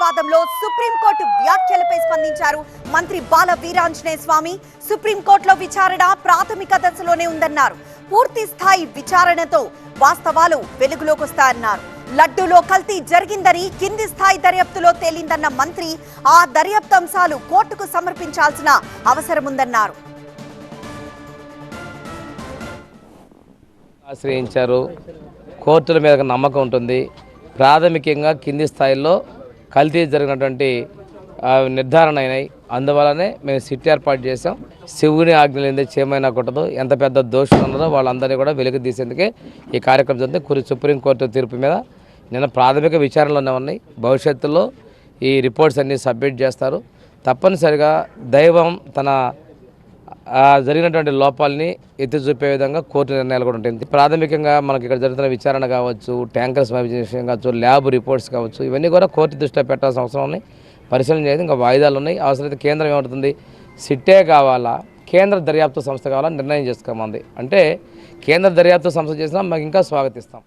వివాదంలో సుప్రీంకోర్టు వ్యాఖ్యలపై స్పందించారు మంత్రి బాల వీరాంజనేయ స్వామి. సుప్రీంకోర్టులో విచారణ ప్రాథమిక దశలోనే ఉందన్నారు. పూర్తి స్థాయి విచారణతో వాస్తవాలు వెలుగులోకి వస్తాయన్నారు. లడ్డూలో కల్తీ జరిగిందని కింది స్థాయి దర్యాప్తులో తేలిందన్న మంత్రి ఆ దర్యాప్తు అంశాలు కోర్టుకు సమర్పించాల్సిన అవసరముందన్నారు ఆశ్రయించారు. కోర్టుల మీద నమ్మకం ఉంటుంది. ప్రాథమికంగా కింది స్థాయిలో కల్తీ జరిగినటువంటి నిర్ధారణ అయినాయి. అందువలనే మేము సిట్ ఏర్పాటు చేసాం శివుని ఆజ్ఞలు ఏంది చేయమైనా కొట్టదు ఎంత పెద్ద దోషులు ఉన్నదో వాళ్ళందరినీ కూడా వెలుగు తీసేందుకే ఈ కార్యక్రమం జరిగింది కురి సుప్రీంకోర్టు తీర్పు మీద నిన్న ప్రాథమిక విచారణలోనే ఉన్నాయి. భవిష్యత్తులో ఈ రిపోర్ట్స్ అన్నీ సబ్మిట్ చేస్తారు. తప్పనిసరిగా దైవం తన జరిగినటువంటి లోపాలని ఎత్తి చూపే విధంగా కోర్టు నిర్ణయాలు కూడా ఉంటాయి. ప్రాథమికంగా మనకి ఇక్కడ జరుగుతున్న విచారణ కావచ్చు ట్యాంకర్స్ విషయం కావచ్చు ల్యాబ్ రిపోర్ట్స్ కావచ్చు ఇవన్నీ కూడా కోర్టు దృష్టిలో పెట్టాల్సిన అవసరం ఉన్నాయి. పరిశీలన చేయదు ఇంకా వాయిదాలు ఉన్నాయి. అవసరమైతే కేంద్రం ఏమవుతుంది? సిట్టే కావాలా? కేంద్ర దర్యాప్తు సంస్థ కావాలా? నిర్ణయం చేసుకోమంది. అంటే కేంద్ర దర్యాప్తు సంస్థ చేసినా మాకు ఇంకా స్వాగతిస్తాం.